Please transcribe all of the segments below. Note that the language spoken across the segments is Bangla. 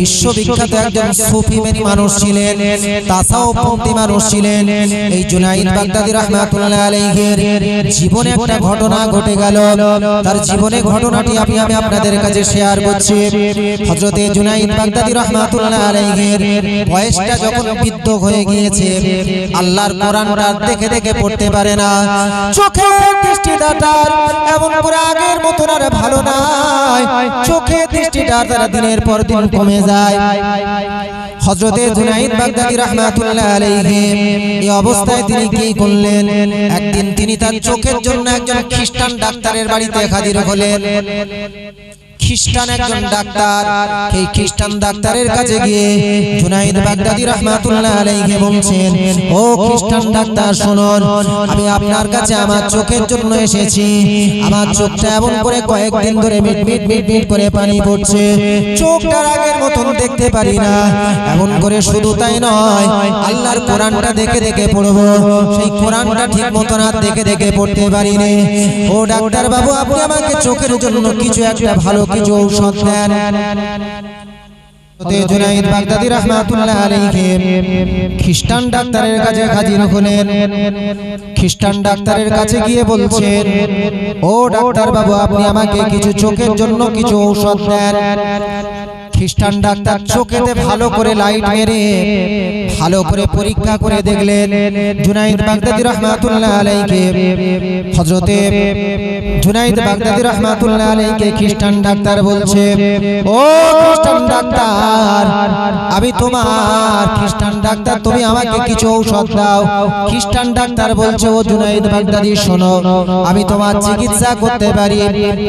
বিশ্ববিখ্যাত একজন মেনি মানুষ ছিলেন তাসাউপন্থী মানুষ ছিলেন। এই জুনাইদ বাগদাদি রাহমাতুল্লাহ আলাইহির জীবনে ঘটনা ঘটে গেল। জীবনে ঘটনাটি আমি আপনাদের কাছে শেয়ার করছি। হযরতে জুনাইদ বাগদাদি রাহমাতুল্লাহ আলাইহির বয়সটা যখন বৃদ্ধ হয়ে গিয়েছে, আল্লাহর কোরআনটা দেখে দেখে পড়তে পারে না। চোখে দৃষ্টিটা এমন করে আগের মতন ভালো নাই। চোখে দৃষ্টিটা দিনের পর দিন কমে যায়। হজরতে জুনাইদ বাগদাদি রাহমাতুল্লাহ আলাইহি এই অবস্থায় তিনি কি করলেন? একদিন তিনি তার চোখের জন্য একজন খ্রিস্টান ডাক্তারের বাড়িতে হাজির হলেন। খ্রিস্টান একজন ডাক্তার। সেই খ্রিস্টান ডাক্তারের কাছে গিয়ে জুনাইদ বাগদাদি রাহমাতুল্লাহ আলাইহি বলছেন ও খ্রিস্টান ডাক্তার শুনুন আমি আপনার কাছে আমার চোখের জন্য এসেছি। আমার চোখটা এমন করে কয়েকদিন ধরে মিট মিট মিট মিট করে পানি পড়ছে। চোখটার আগের মতন দেখতে পারি না। এমন করে শুধু তাই নয় আল্লাহর কোরআনটা দেখে দেখে পড়ব। সেই কোরআনটা ঠিক মতন আর দেখে দেখে পড়তে পারিনি ও ডাক্তার বাবু আপনি আমাকে চোখের জন্য কিছু একটা ভালো কিছু ঔষধ দেন জুনাইদ বাগদাদি রাহমাতুল্লাহ আলাইহি খ্রিস্টান ডাক্তারের কাছে হাজির খ্রিস্টান ডাক্তারের কাছে গিয়ে বলছেন, ও ডাক্তার বাবু আপনি আমাকে কিছু চোখের জন্য কিছু ঔষধ দেন। খ্রিস্টান ডাক্তার চোখেতে ভালো করে লাইট মেরে ভালো করে পরীক্ষা করে দেখলেন জুনাইদ বাগদাদি রহমাতুল্লাহ আলাইকে। হযরতে জুনাইদ বাগদাদি রহমাতুল্লাহ আলাইকে খ্রিস্টান ডাক্তার বলছে ও খ্রিস্টান ডাক্তার আমি তোমার খ্রিস্টান ডাক্তার তুমি আমাকে কিছু ঔষধ দাও। খ্রিস্টান ডাক্তার বলছে ও জুনাইদ বাগদাদি শোনো আমি তোমার চিকিৎসা করতে পারি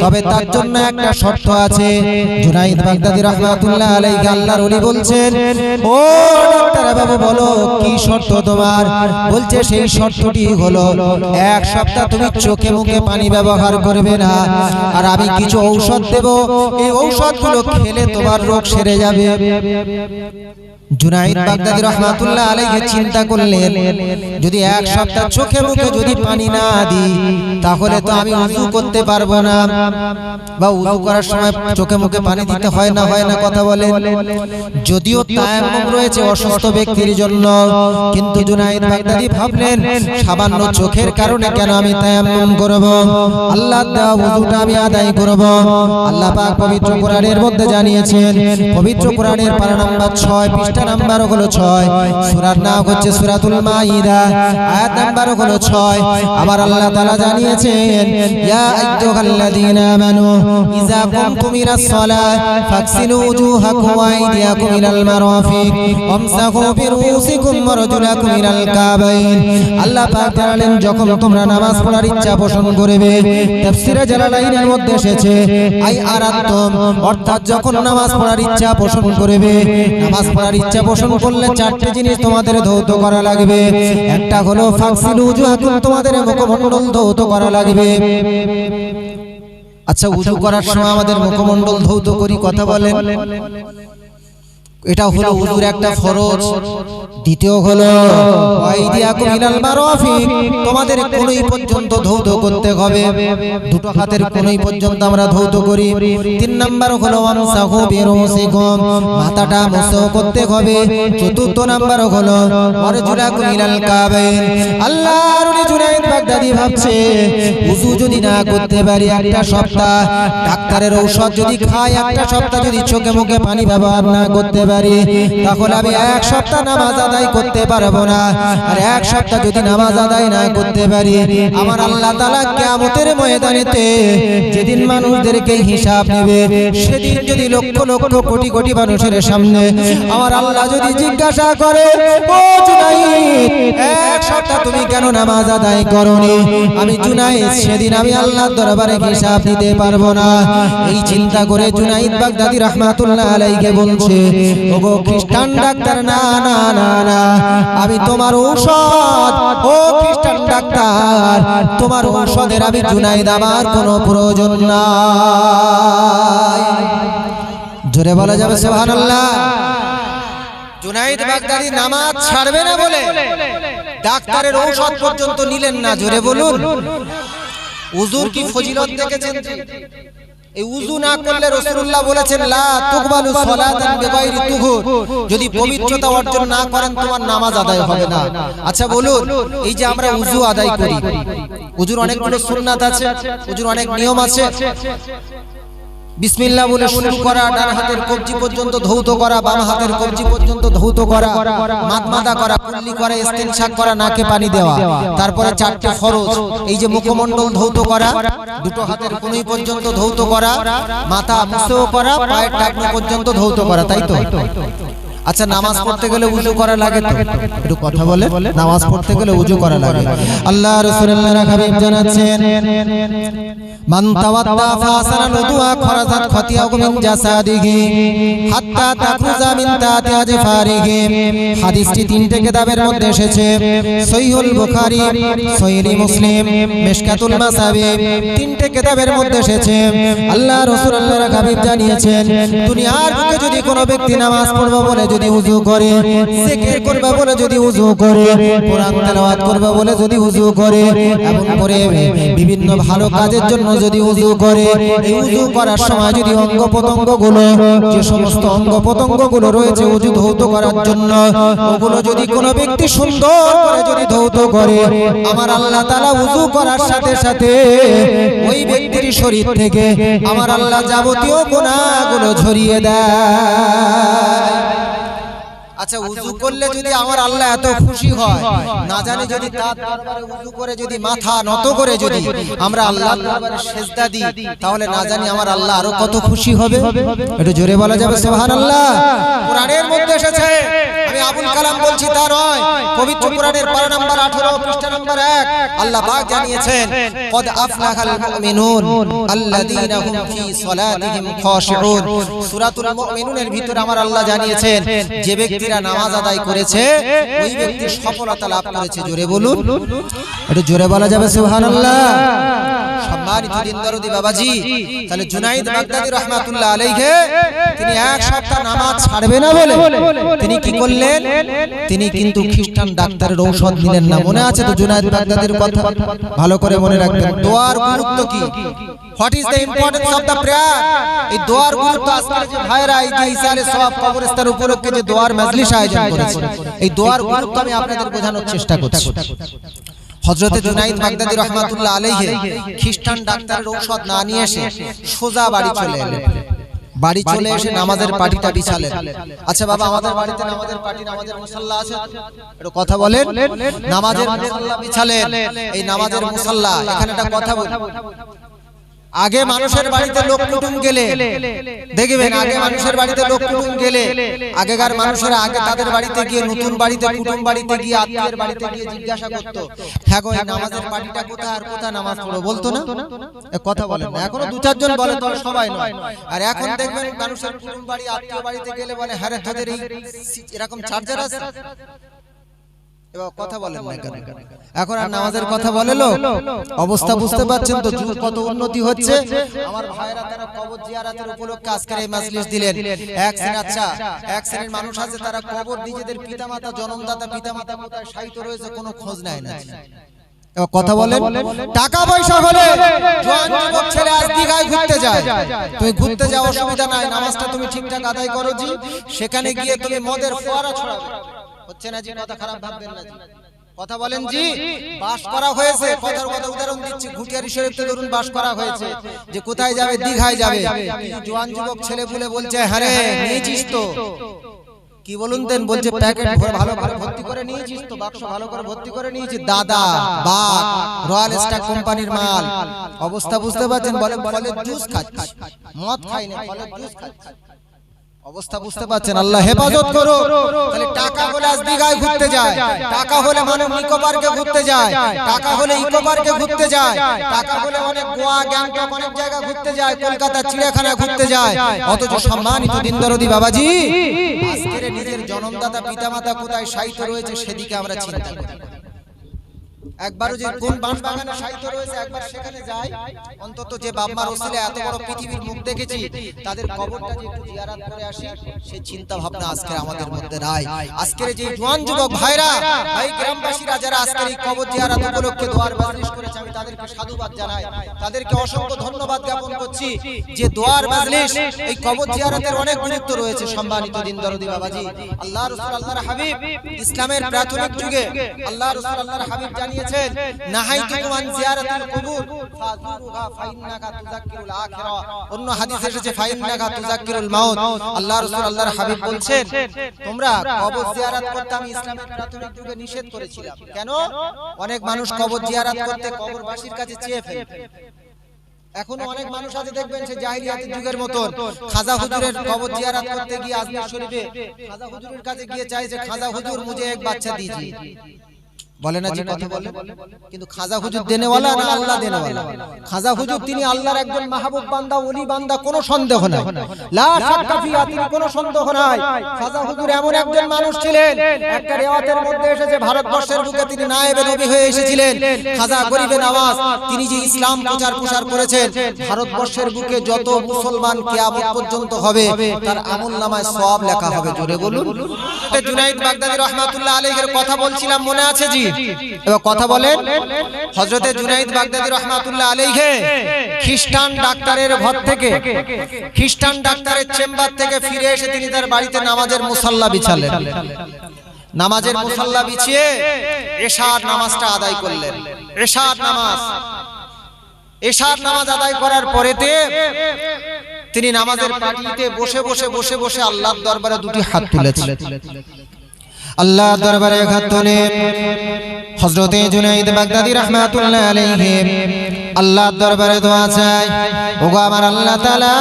তবে তার জন্য একটা শর্ত আছে। জুনাইদ বাগদাদি রহমাতুল্লাহ আলাইহি আল্লাহর ওলি বলছেন, ও ডাক্তার বাবু, বলো, কি শর্ত তোমার? বলছে, সেই শর্তটি হলো, এক সপ্তাহ তুমি চোখে মুখে পানি ব্যবহার করবে না, আর আমি কিছু ঔষধ দেব। এই ঔষধগুলো খেলে তোমার রোগ সেরে যাবে। জুনাইদ বাগদাদি রহমাতুল্লাহ আলাইহি চিন্তা করলেন যদি এক সপ্তাহ চোখে মুখে যদি পানি না দিই তাহলে তো আমি উযু করতে পারব না। বা উযু করার সময় চোখে মুখে পানি দিতে হয় না হয় না কথা বলেন। যদিও তায়াম্মুম রয়েছে অসুস্থ ব্যক্তির জন্য কিন্তু জুনাইদ বাগদাদি ভাবলেন সামান্য চোখের কারণে কেন আমি তায়াম্মুম করব? আল্লাহ দেওয়া উযুটা আমি আদায় করব। আল্লাহ পাক পবিত্র কোরআনের মধ্যে জানিয়েছেন পবিত্র কোরআনের পারা নাম্বার 6 পৃষ্ঠা নাম্বার হলো 6 সূরার নাম হচ্ছে সূরাতুল মাইদা। আয়াত নাম্বার হলো 6 আমার আল্লাহ তাআলা জানিয়েছেন, ইয়া আইয়ুহাল্লাযীনা আমানু, ইযা কুমতুম ইলাস সালাহ ফাগসিলু উজুহাকুম ওয়া আইদিয়াকুম ইলাল মারাফিক ওয়া ইলাল কাবাইন। আল্লাহ পাক জানালেন, যখন তোমরা নামাজ পড়ার ইচ্ছা পোষণ করবে, তাফসীরে জালালাইনের মধ্যে এসেছে, আই আরাতুম অর্থাৎ যখন নামাজ পড়ার ইচ্ছা পোষণ করবে, নামাজ পড়ার ইচ্ছা পোষণ করলে চারটি জিনিস তোমাদের ধৌত করা লাগবে। একটা হলো ফাকসিলু উজুহাকুম তোমাদের মুখমণ্ডল ধৌত করা লাগবে। আচ্ছা উজু করার সময় আমাদের মুখমণ্ডল ধৌত করি কথা বলেন। এটা হলো উজুর একটা ফরজ। দ্বিতীয় হলো তোমাদের কোনই পর্যন্ত ধৌত করতে হবে। দুটো হাতের কোনই পর্যন্ত আমরা ধৌত করি। তিন নাম্বার হলো মাথাটা মুসহ করতে হবে। চতুর্থ নাম্বার হলো আল্লাহর বাগদাদি ভাবছে উজু যদি না করতে পারি একটা সপ্তাহ ডাক্তারের ঔষধ যদি খাই একটা সপ্তাহ যদি চোখে মুখে পানি ব্যবহার না করতে পারি, তখন আমি এক সপ্তাহ নামাজ আদায় করতে পারব না। আর এক সপ্তাহ যদি নামাজ আদায় না করতে পারি, আমার আল্লাহ তালা কেমতের ময়দানেতে যেদিন মানুষদেরকে হিসাব নেবে, সেদিন যদি লক্ষ লক্ষ কোটি কোটি মানুষের সামনে আমার আল্লাহ যদি জিজ্ঞাসা করে তুমি কেন নামাজ আদায় করনি? আমি জুনাইদ, সেদিন আমি আল্লাহর দরবারে হিসাব দিতে পারব না। এই চিন্তা করে জুনাইদ বাগদাদি রাহমাতুল্লাহ আলাইহি বলছে, ওগো খ্রিস্টান ডাক্তার, না না না না। আমি তোমার ঔষধ, ও খ্রিস্টান ডাক্তার, তোমার ঔষধের আমি জুনাইদ আমার কোনো প্রয়োজন নাই। জোরে বলা যাবে, সুবহানাল্লাহ। জুনাইদ বাগদাদি নামাজ ছাড়বে না বলে ডাক্তারের ঔষধ পর্যন্ত নিলেন না জোরে বলুন। উজুর কি ফজিলত দেখেছেন? এই উজু না করলে রাসূলুল্লাহ বলেছেন লা তুকবালু সালাতান বিগাইরি তুহুর। যদি পবিত্রতা অর্জন না করেন তোমার নামাজ আদায় হবে না। আচ্ছা বলুন এই যে আমরা উজু আদায় করি উজুর অনেকগুলো সুন্নাত আছে উজুর অনেক নিয়ম আছে। বিসমিল্লাহ বলে শুরু করা ডান হাতের কবজি পর্যন্ত ধৌত করা বাম হাতের কবজি পর্যন্ত ধৌত করা মাতমাদা করা কুল্লি করা ইস্তেনশাক করা নাকে পানি দেওয়া। তারপরে চারটে ফরজ এই যে মুখমণ্ডল ধৌত করা দুটো হাতের কোনই পর্যন্ত ধৌত করা মাথা মুছেও করা পায়ের টাকনো পর্যন্ত ধৌত করা তাই তো? আচ্ছা নামাজ পড়তে গেলে উজু করা লাগে তো? একটু কথা বলে। নামাজ পড়তে গেলে উজু করা লাগে। আল্লাহ রাসূলুল্লাহ হাবিব জানাচ্ছেন মান তাওয়াদ্দা ফাসানা লুদুয়া খরাজাত খতিয়াহু মিন জাসাদিহি হাত্তা তাখরুজা মিন তাতি আজফারিহি হাদিসটি তিনটে কিতাবের মধ্যে এসেছে। সহিহুল বুখারী সহিহ মুসলিম মিশকাতুল মাসাবি তিনটে কিতাবের মধ্যে এসেছে। আল্লাহ রাসূলুল্লাহ হাবিব জানিয়েছেন দুনিয়ার বুকে যদি কোনো ব্যক্তি নামাজ পড়বে বলে যদি উজু করে, জিকির করবে বলে যদি উজু করে, কোরআন তেলাওয়াত করবে বলে যদি উজু করে এবং করে বিভিন্ন ভালো কাজের জন্য যদি উজু করে, এই উজু করার সময় যদি অঙ্গ যে সমস্ত অঙ্গ প্রত্যঙ্গগুলো রয়েছে উজু ধৌত করার জন্য, ওগুলো যদি কোনো ব্যক্তি সুন্দর করে যদি ধৌত করে, আমার আল্লাহ তাআলা উজু করার সাথে সাথে ওই ব্যক্তির শরীর থেকে আমার আল্লাহ যাবতীয় গুনাহগুলো ঝরিয়ে দেয়। আচ্ছা উজু করলে যদি আমার আল্লাহ এত খুশি হয় না জানি যদি তার দরবারে উজু করে যদি মাথা নত করে যদি আমরা আল্লাহর দরবারে সেজদা দিই তাহলে না জানি আমার আল্লাহ আরও কত খুশি হবে। একটু জোরে বলা যাবে সুবহানাল্লাহ। কোরআনের মধ্যে এসেছে আমি আবুল কালাম বলছি তা নয় পবিত্র কোরআনের পারা নাম্বার 18 পৃষ্ঠা নাম্বার 1 আল্লাহ পাক জানিয়েছেন কদ আফলাহাল মুমিনুন আল্লাযীনা হুম ফি সালাতিহিম খাশিউন সূরাতুল মুমিনুনের ভিতর আমার আল্লাহ জানিয়েছেন যে ব্যক্তিরা নামাজ আদায় করেছে, ওই ব্যক্তি সফলতা লাভ করেছে। জোরে বলুন। একটু জোরে বলা যাবে, সুবহানাল্লাহ। জুনাইদ তিনি কিন্তু নিলেন না। মনে আছে তো জুনাইদ কথা? ভালো করে মনে রাখবেন। দোয়ার গুরুত্ব কি? What is the importance of prayer এই দোয়ার গুরুত্ব আজকে ভাইরা এই কবরস্থান উপলক্ষে যে দোয়ার আয়োজন করেছে। এই দোয়ার গুরুত্ব আমি আপনাদের বোঝানোর চেষ্টা করছি। হজরতে জুনাইদ বাগদাদি রহমাতুল্লাহ আলাইহি খ্রিস্টান ডাক্তারের ঔষধ না নিয়ে এসে সোজা বাড়ি চলে এলেন। বাড়ি চলে এসে নামাজের বিছালেন। আচ্ছা বাবা আমাদের বাড়িতে নামাজের পাটি নামাজের মুসাল্লা আছে? একটু কথা বলেন। নামাজের মুসাল্লা বিছালেন। এই নামাজের মুসাল্লা এখানে একটা কথা বলি। আগে মানুষের বাড়িতে লোক কুটুম গেলে দেখবেন আগে মানুষের বাড়িতে লোক কুটুম গেলে আগেকার মানুষেরা আগে তাদের বাড়িতে গিয়ে নতুন বাড়িতে কুটুম বাড়িতে গিয়ে আত্মীয়ের বাড়িতে গিয়ে জিজ্ঞাসা করতো হ্যাঁ গো এই নামাজের পাটিটা কোথায় আর কোথায় নামাজ পড়ো বলতো না? কথা বলেন না এখনও দু চারজন বলে তবে সবাই নয়। আর এখন দেখবেন মানুষের কুটুম বাড়ি আত্মীয় বাড়িতে গেলে বলে হ্যাঁ রে, তোদের এই এরকম চার্জার আছে। এবার কথা বলেন না কেন? এখন আর নামাজের কথা বলে অবস্থা বুঝতে পারছেন তো যুগ কত উন্নতি হচ্ছে? আমার ভাইরা তারা কবর জিয়ারাতের উপলক্ষে আজকের এই মাজলিস দিলেন। এক শ্রেণি আচ্ছা এক শ্রেণির মানুষ আছে তারা কবর নিজেদের পিতামাতা জন্মদাতা পিতামাতা কোথায় সাহিত্য রয়েছে কোনো খোঁজ নেয় না কথা বলেন টাকা পয়সা হলে জোয়ান যুবক ছেলে আজ দীঘায় ঘুরতে যায়। তুমি ঘুরতে যাও অসুবিধা নাই নামাজটা তুমি ঠিকঠাক আদায় করো জি। সেখানে গিয়ে তুমি মদের ফোয়ারা ছড়াবে। হচ্ছে না জি কথা খারাপ ভাববেন না জি। কথা বলেন জি। বাস করা হয়েছে কথার কথা উদাহরণ দিচ্ছি ঘুটিয়ারি শরীফতে ধরুন বাস করা হয়েছে। যে কোথায় যাবে দীঘায় যাবে। জোয়ান যুবক ছেলে পুলে বলছে হ্যাঁ রে নিয়েছিস তো। কি বলুন দেন বলছে প্যাকেট ভরে ভালো ভালো ভর্তি করে নিয়েছিস তো বাক্স ভালো করে ভর্তি করে নিয়েছি দাদা বাপ রয়্যাল স্টার কোম্পানির মাল। অবস্থা বুঝতে পারছেন? বলে ফলের জুস খাচ্ছি। মদ খাই না ফলের জুস খাচ্ছি। অবস্থা বুঝতে পারছেন আল্লাহ হেফাজত করো তাহলে টাকা হলে আজ দীঘায় ঘুরতে যায়। টাকা হলে মানে ইকো পার্কে ঘুরতে যায়। টাকা হলে ইকো পার্কে ঘুরতে যায়। টাকা হলে অনেক গোয়া গ্যাংটক অনেক জায়গা ঘুরতে যায়। কলকাতা চিড়িয়াখানা ঘুরতে যায়। অথচ সম্মানিত দিনদরদি বাবাজি আজকের নিজের জনমদাতা পিতামাতা কোথায় সাহিত্য রয়েছে সেদিকে আমরা চিন্তা করি। একবারও যে কোন বাঁশ বাগানে সাহিত্য রয়েছে একবার সেখানে যাই। অন্তত যে বাম্মার ওসিলে এত বড় পৃথিবীর মুখ দেখেছি তাদের কবরটা যে একটু জিয়ারাত করে আসি সেই চিন্তা ভাবনা আজকে আমাদের মধ্যে নাই আজকের যে জোয়ান যুবক ভাইরা ভাই গ্রামবাসীরা যারা আজকের এই কবর জিয়ারাত উপলক্ষে দোয়ার বাজলিশ করেছে আমি তাদেরকে সাধুবাদ জানাই। তাদেরকে অসংখ্য ধন্যবাদ জ্ঞাপন করছি যে দোয়ার বাজলিশ এই কবর জিয়ারাতের অনেক গুরুত্ব রয়েছে সম্মানিত দিন দরদি বাবাজি। আল্লাহ রাসূল আল্লাহর হাবিব ইসলামের প্রাথমিক যুগে আল্লাহ রাসূল আল্লাহর হাবিব জানিয়েছেন নাহাইতুকুম আন জিয়ারাতিল কুবুর। ফাজুরুহা ফাইন্নাকা তুযাক্কিরুল আখিরা। অন্য হাদিসে এসেছে ফাইন্নাকা তুযাক্কিরুল মাউত। আল্লাহ রাসূল আল্লাহর হাবিব বলছেন তোমরা কবর জিয়ারত করতে আমি ইসলামের প্রাথমিক যুগে নিষেধ করেছিলাম। কেন? অনেক মানুষ কবর জিয়ারত করতে কবরবাসীর কাছে চেয়ে ফেলে এখনও অনেক মানুষ আছে দেখবেন সে জাহিলিয়াতের যুগের মতন খাজা হুজুরের কবর জিয়ারত করতে গিয়ে আজমির শরীফে খাজা হুজুরের কাছে গিয়ে চাই যে খাজা হুজুর মুঝে এক বাচ্চা দিজিয়ে বলে না যে কথা বলে। কিন্তু খাজা হুজুর দেনেওয়ালা না আল্লাহ দেনেওয়ালা? খাজা হুজুর তিনি আল্লাহর একজন মাহবুব বান্দা ওলি বান্দা কোনো সন্দেহ নাই। লা শাক্কা ফিহা তিনি কোনো সন্দেহ নাই। খাজা হুজুর এমন একজন মানুষ ছিলেন একটা রিওয়ায়াতের মধ্যে এসেছে ভারতবর্ষের বুকে তিনি নায়েবে নবী হয়ে এসেছিলেন। খাজা গরিবে নওয়াজ তিনি যে ইসলাম প্রচার প্রসার করেছেন ভারতবর্ষের বুকে যত মুসলমান কিয়ামত পর্যন্ত হবে তার আমল নামায় সওয়াব লেখা হবে। জোরে বলুন। জুনাইদ বাগদাদি রহমাতুল্লাহ আলাইহির কথা বলছিলাম মনে আছে জি এবার কথা বলেন হযরতে জুনাইদ বাগদাদি রহমাতুল্লাহ আলাইহি। খ্রিস্টান ডাক্তারের ঘর থেকে, খ্রিস্টান ডাক্তারের চেম্বার থেকে ফিরে এসে তিনি তার বাড়িতে নামাজের মুসাল্লা বিছালেন। নামাজের মুসাল্লা বিছিয়ে এশার নামাজটা আদায় করলেন। এশার নামাজ। এশার নামাজ আদায় করার পরেতে তিনি নামাজের পাটিতে বসে বসে বসে বসে আল্লাহর দরবারে দুটি হাত তুলেছিলেন। আল্লাহ দরবারে হাত তুলে। হযরতে জুনাইদ বাগদাদি রাহমাতুল্লাহ আলাইহি, আল্লাহর দরবারে দোয়া চাই ওগো আমার আল্লাহ তাআলা,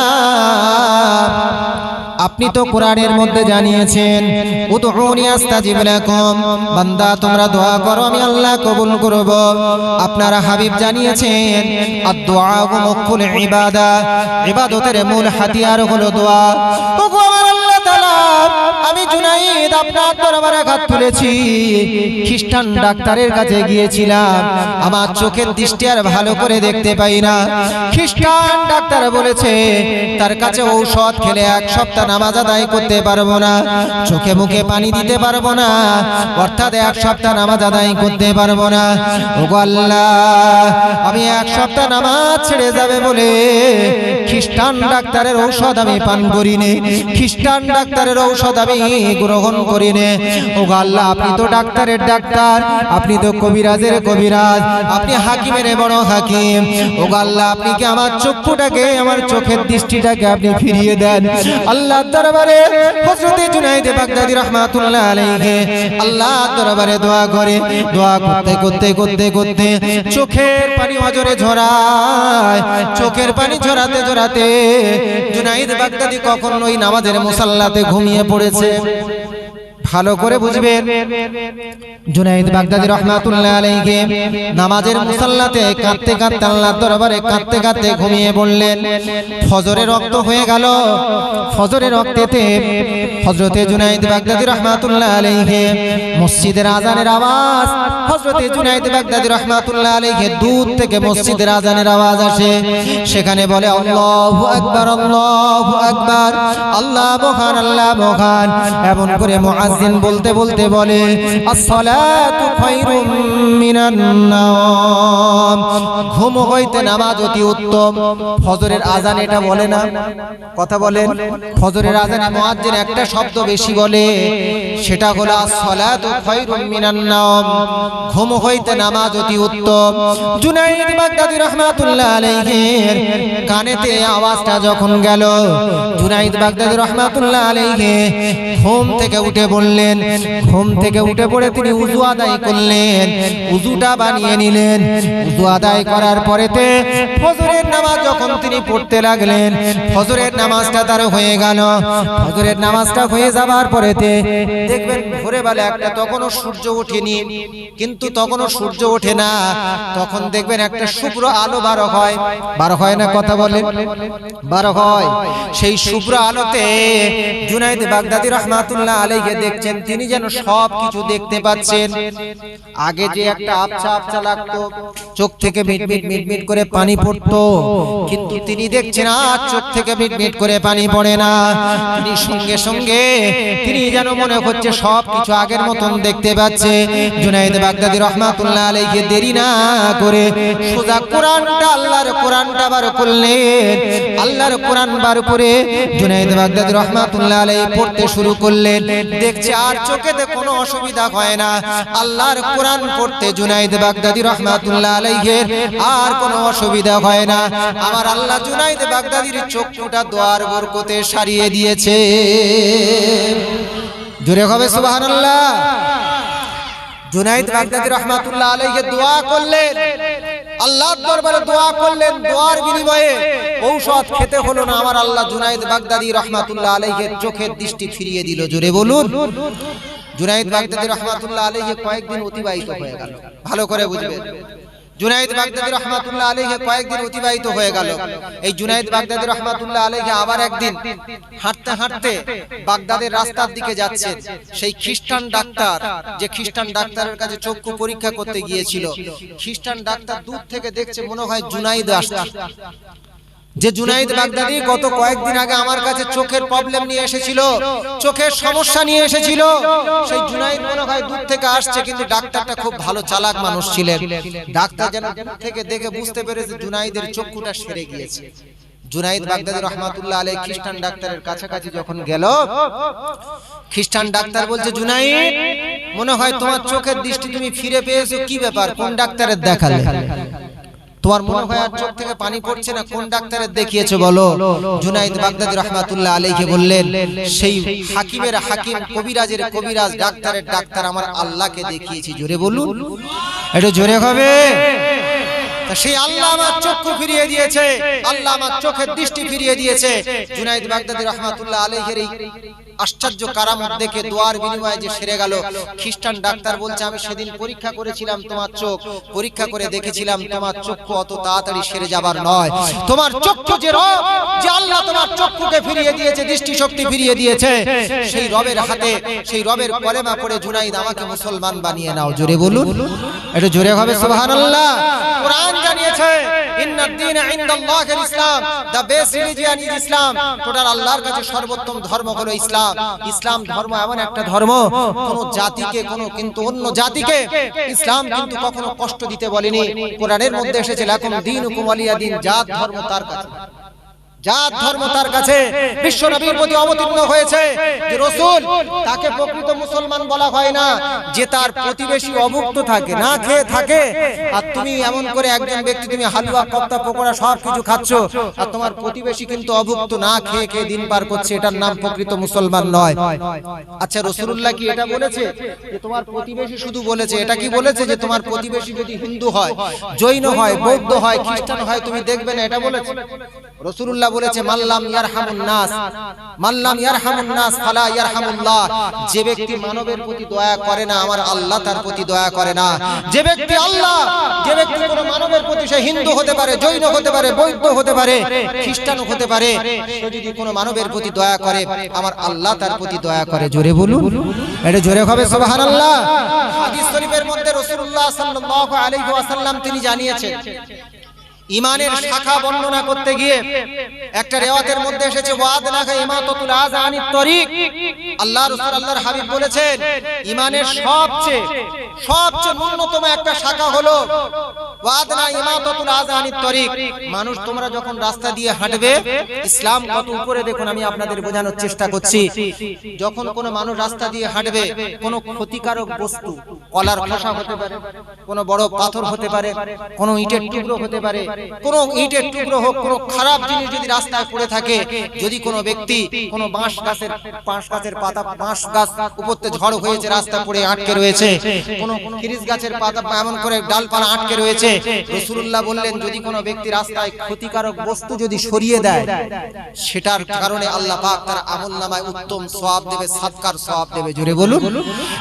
আপনি তো কোরআনের মধ্যে জানিয়েছেন, উদউনি আস্তাজিব লাকুম, বান্দা তোমরা দোয়া করো, আমি আল্লাহ কবুল করব। আপনার হাবিব জানিয়েছেন আদ-দুআ মুকুল ইবাদা। ইবাদতের মূল হাতিয়ার হলো দোয়া। ওগো আমার আল্লাহ আমি জুনাইদ আপনার দরবারে হাত তুলেছি। খ্রিস্টান ডাক্তারের কাছে গিয়েছিলাম। আমার চোখের দৃষ্টি আর ভালো করে দেখতে পাই না। খ্রিস্টান ডাক্তার বলেছে, তার কাছে ঔষধ খেলে এক সপ্তাহ নামাজ আদায় করতে পারব না। চোখে মুখে পানি দিতে পারব না। অর্থাৎ এক সপ্তাহ নামাজ আদায় করতে পারব না। ওগো আল্লাহ, আমি এক সপ্তাহ নামাজ ছেড়ে যাবে বলে খ্রিস্টান ডাক্তারের ঔষধ আমি পান করিনি। খ্রিস্টান ডাক্তারের ঔষধ আমি গ্রহণ করিনি। ওগো আল্লাহ, আপনি তো ডাক্তারের ডাক্তার, আপনি তো কবিরাজের কবিরাজ, আপনি হাকিমের বড় হাকিম। ও আল্লাহ, আপনি কি আমার চক্ষুটাকে, আমার চোখের দৃষ্টিটাকে আপনি ফিরিয়ে দেন? আল্লাহ দরবারে হযরতে জুনাইদ বাগদাদি রাহমাতুল্লাহ আলাইহি আল্লাহ দরবারে দোয়া করে, দোয়া করতে করতে করতে করতে চোখের পানি অজরে ঝরায়, চোখের পানি ঝরাতে ঝরাতে জুনাইদ বাগদাদি কখন ওই নামাজের মুসাল্লাতে ঘুমিয়ে পড়েছে। ভালো করে বুঝবেন। জুনাইদ বাগদাদি রহমাতুল্লাহ আলাইহি নামাজের মুসাল্লাতে কাঁদতে কাঁদতে আল্লাহর দরবারে কাঁদতে কাঁদতে ঘুমিয়ে পড়লেন ফজরের রক্ত হয়ে গেল। ফজরের রক্তেতে হযরতে জুনাইদ বাগদাদি রহমাতুল্লাহ আলাইহি মসজিদের আজানের আওয়াজ, হযরতে জুনাইদ বাগদাদি রহমাতুল্লাহ আলাইহি দূর থেকে মসজিদের আজানের আওয়াজ আসে। সেখানে বলে, আল্লাহু আকবার আল্লাহু আকবার, আল্লাহ মহান আল্লাহ মহান। এমন করে মুআজ্জিন বলতে বলতে বলে আসসালাতু খায়রুম মিনান নাওম ঘুম হইতে নামাজ অতি উত্তম। ফজরের আজান এটা বলে না। কথা বলেন, ফজরের আজানে মুআজ্জিন একটা শব্দ বেশি বলে, সেটা হলো, আসসালাতু খায়রুম মিনান নাওম। ঘুম হইতে নামাজ অতি উত্তম। জুনাইদ বাগদাদি রহমাতুল্লাহ আলাইহির কানেতে আওয়াজটা যখন গেল, জুনাইদ বাগদাদি রহমাতুল্লাহ আলাইহি ঘুম থেকে উঠে বললেন, ঘুম থেকে উঠে পড়ে তিনি উজু আদায় করলেন, উজুটা বানিয়ে নিলেন আদায় করার পরেতে ফজরের নামাজ যখন তিনি পড়তে লাগলেন, ফজরের নামাজটা তার হয়ে গেল। ফজরের নামাজটা হয়ে যাবার পরেতে দেখবেন ভোরে বেলা একটা তখনও সূর্য ওঠেনি। কিন্তু তখনও সূর্য ওঠে না। তখন দেখবেন একটা শুভ্র আলো বারো হয়। বারো হয় না কথা বলেন? বারো হয়। সেই শুভ্র আলোতে জুনাইদ বাগদাদি রহমাতুল্লাহ আলাইকে দেখছেন, তিনি যেন সব কিছু দেখতে পাচ্ছেন। আগে যে একটা আবছা আবছা লাগতো, চোখ থেকে মিট মিট মিট মিট করে পানি পড়তো। কিন্তু তিনি দেখছেন আর চোখ থেকে মিট মিট করে পানি পড়ে না। তিনি সঙ্গে সঙ্গে তিনি যেন মনে হচ্ছে সব কিছু আগের মতন দেখতে পাচ্ছে। জুনাইদ বাগদাদি রহমাতুল্লাহ আলাইহি দেরি না করে সোজা কোরআনটা আল্লাহর কোরআনটা বার করলেন। আল্লাহর কোরআন বার করে জুনাইদ বাগদাদি রহমাতুল্লাহ আলাইহি পড়তে শুরু করলেন। দেখছে আর চোখেতে কোনো অসুবিধা হয় না। আল্লাহর কোরআন পড়তে জুনাইদ বাগদাদি রহমাতুল্লাহ আলাইহির আর কোনো অসুবিধা হয় না। আমার আল্লাহ জুনাইদ বাগদাদির চক্ষুটা দোয়ার বরকতে সারিয়ে দিয়েছে। জোরে হবে সুবহানাল্লাহ। জুনাইদ বাগদাদি রহমাতুল্লাহ আলাইহি দোয়া করলেন। দরবারে দোয়া করলেন, দোয়ার বিনিময়ে ঔষধ খেতে হলো না। আমার আল্লাহ জুনাইদ বাগদাদি রহমাতুল্লাহ আলাইহি চোখের দৃষ্টি ফিরিয়ে দিল। জোরে বলুন। জুনাইদ বাগদাদি রহমাতুল্লাহ আলাইহি কয়েকদিন অতিবাহিত হয়ে গেল। ভালো করে বুঝবেন। জুনাইদ বাগদাদি রহমাতুল্লাহ আলাইহি কয়েকদিন অতিবাহিত হয়ে গেল। এই জুনাইদ বাগদাদি রহমাতুল্লাহ আলাইহি আবার একদিন হাঁটতে হাঁটতে বাগদাদের রাস্তার দিকে যাচ্ছে। সেই খ্রিস্টান ডাক্তার, যে খ্রিস্টান ডাক্তারের কাছে চক্ষু পরীক্ষা করতে গিয়েছিল, খ্রিস্টান ডাক্তার দূর থেকে দেখছে মনে হয় জুনাইদ আসছে। যে জুনাইদ বাগদাদি গত কয়েকদিন আগে আমার কাছে চোখের প্রবলেম নিয়ে এসেছিল, চোখের সমস্যা নিয়ে এসেছিল। সেই জুনাইদ মনে হয় দূর থেকে আসছে, কিন্তু ডাক্তারটা খুব ভালো চালাক মানুষ ছিলেন। ডাক্তার যেন দূর থেকে দেখে বুঝতে পেরেছে জুনাইদের চক্ষুটা সেরে গিয়েছে। জুনাইদ বাগদাদি রহমাতুল্লাহ আলাই খ্রিস্টান ডাক্তারের কাছাকাছি যখন গেল, খ্রিস্টান ডাক্তার বলছে, জুনাইদ, মনে হয় তোমার চোখের দৃষ্টি তুমি ফিরে পেয়েছ, কি ব্যাপার? কোন ডাক্তারের দেখালে? তোমার মনে হয় আর চোখ থেকে পানি পড়ছে না? কোন ডাক্তারের দেখিয়েছে বলো? জুনাইদ বাগদাদি রহমাতুল্লাহ আলাইহি বললেন সেই হাকিমের হাকিম কবিরাজের কবিরাজ ডাক্তারের ডাক্তার আমার আল্লাহকে দেখিয়েছি। জোরে বলুন। একটু জোরে হবে। সেই আল্লাহ আমার চক্ষু ফিরিয়ে দিয়েছে। আল্লাহ আমার চোখের দৃষ্টি ফিরিয়ে দিয়েছে। জুনাইদ বাগদাদি রহমাতুল্লাহ আলাইহির এই আশ্চর্য কারামত দেখে দোয়ার বিনিময়ে যে সেরে গেল। খ্রিস্টান ডাক্তার বলছে, আমি সেদিন পরীক্ষা করেছিলাম তোমার চোখ। পরীক্ষা করে দেখেছিলাম তোমার চক্ষু অত তাড়াতাড়ি সেরে যাবার নয়। তোমার চক্ষু যে রব, যে আল্লাহ তোমার চক্ষুকে ফিরিয়ে দিয়েছে দৃষ্টি শক্তি ফিরিয়ে দিয়েছে, সেই রবের হাতে, সেই রবের কলেমা পড়ে জুনাইদ আমাকে মুসলমান বানিয়ে নাও। জোরে বলুন। একটু জোরে হবে, সুবহানাল্লাহ। কোরআন জানিয়েছে ইসলাম দা বেস্ট রিলিজিয়ন ইসলাম। টোটাল আল্লাহর কাছে সর্বোত্তম ধর্ম হলো ইসলাম। ইসলাম ধর্ম এমন একটা ধর্ম, কোন জাতিকে, কোন কিন্তু অন্য জাতিকে ইসলাম কিন্তু কখনো কষ্ট দিতে বলেনি। কোরআনের মধ্যে এসেছে, লাকুম দীনুকুম কুমালিয়া দিন জাত ধর্ম তার কাছে। জাত ধর্ম তার কাছে বিশ্ব নবীর প্রতি অবতীর্ণ হয়েছে যে রসুল তাকে প্রকৃত মুসলমান বলা হয় না যে তার প্রতিবেশী অভুক্ত থাকে না খেয়ে থাকে। আর তুমি এমন করে একজন ব্যক্তি তুমি হালুয়া কপ্তা পকোড়া সব কিছু খাচ্ছ। আর তোমার প্রতিবেশী কিন্তু অভুক্ত না খেয়ে খেয়ে দিন পার করছে এটার নাম প্রকৃত মুসলমান নয়। আচ্ছা রসুল্লাহ কি এটা বলেছে? যে তোমার প্রতিবেশী শুধু বলেছে এটা কি বলেছে যে তোমার প্রতিবেশী যদি হিন্দু হয় জৈন হয় বৌদ্ধ হয় খ্রিস্টান হয় তুমি দেখবে না এটা বলেছে রসুল্লাহ বলেছে মাল্লাম ইয়ারহামুন নাস। মাল্লাম ইয়ারহামুন নাস ফালা ইয়ারহামুল্লাহ। যে ব্যক্তি মানবের প্রতি দয়া করে না, আমার আল্লাহ তার প্রতি দয়া করে না। যে ব্যক্তি আল্লাহ, যে ব্যক্তি কোনো মানবের প্রতি সে হিন্দু হতে পারে, জৈন হতে পারে, বৌদ্ধ হতে পারে, খ্রিস্টান হতে পারে, সে যদি কোনো মানবের প্রতি দয়া করে, আমার আল্লাহ তার প্রতি দয়া করে। জোরে বলুন। এটা জোরে হবে, সুবহানাল্লাহ। হাদিস শরীফের মধ্যে রাসূলুল্লাহ সাল্লাল্লাহু আলাইহি ওয়াসাল্লাম তিনি জানিয়েছেন ইমানের শাখা বর্ণনা করতে গিয়ে একটা রেওয়াতের মধ্যে এসেছে ওয়াদ নাখা ইমাতাতুল আযানিত তরিক আল্লাহ রাসূল আল্লাহর হাবিব বলেছেন ইমানের সবচেয়ে সবচেয়ে ন্যূনতম একটা শাখা হলো ওয়াদ না ইমাতাতুল আযানিত তরিক। মানুষ তোমরা যখন রাস্তা দিয়ে হাঁটবে, ইসলাম কত উপরে দেখুন, আমি আপনাদের বোঝানোর চেষ্টা করছি। যখন কোনো মানুষ রাস্তা দিয়ে হাঁটবে, কোনো ক্ষতিকারক বস্তু, কলার খোসা হতে পারে, কোনো বড় পাথর হতে পারে, কোনো ইটের টুকরো হতে পারে, কোনো ইটের টুকরো হোক, কোনো খারাপ জিনিস যদি রাস্তায় পড়ে থাকে, যদি কোনো ব্যক্তি কোনো বাঁশ গাছের বাঁশ গাছের পাতা, বাঁশ গাছ উপরতে ঝড় হয়েছে, রাস্তা পড়ে আটকে রয়েছে, কোনো খিরিস গাছের পাতা এমন করে ডালপালা আটকে রয়েছে রসুল্লাহ বললেন, যদি কোনো ব্যক্তি রাস্তায় ক্ষতিকারক বস্তু যদি সরিয়ে দেয়, সেটার কারণে আল্লাহ পাক তার আমল নামায় উত্তম সওয়াব দেবে, সাদকার সওয়াব দেবে। জোরে বলুন।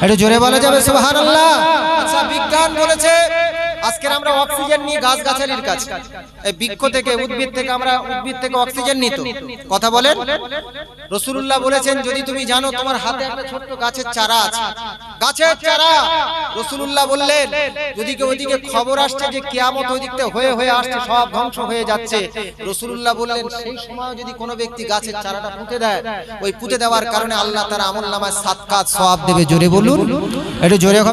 একটু জোরে বলা যাবে, সুবহানাল্লাহ। আচ্ছা বিজ্ঞান বলেছে, আজকের আমরা অক্সিজেন নিয়ে গাছ গাছালির কাছে। এই বৃক্ষ থেকে, উদ্ভিদ থেকে, আমরা উদ্ভিদ থেকে অক্সিজেন নিত কথা বলেন? রসুল্লাহ বলেছেন, যদি তুমি জানো তোমার হাতে একটা ছোট্ট গাছের চারা আছে। গাছের চারা! রসুল্লাহ বললেন, যদি কেউ ওইদিকে খবর আসছে যে কিয়ামত ওই দিকতে হয়ে হয়ে আসছে, সব ধ্বংস হয়ে যাচ্ছে। রসুল্লাহ বললেন, সেই সময় যদি কোনো ব্যক্তি গাছের চারাটা পুঁতে দেয়, ওই পুঁতে দেওয়ার কারণে আল্লাহ তারা আমল নামায় সাত কাজ সব দেবে। জোরে বলুন। একটু জোরে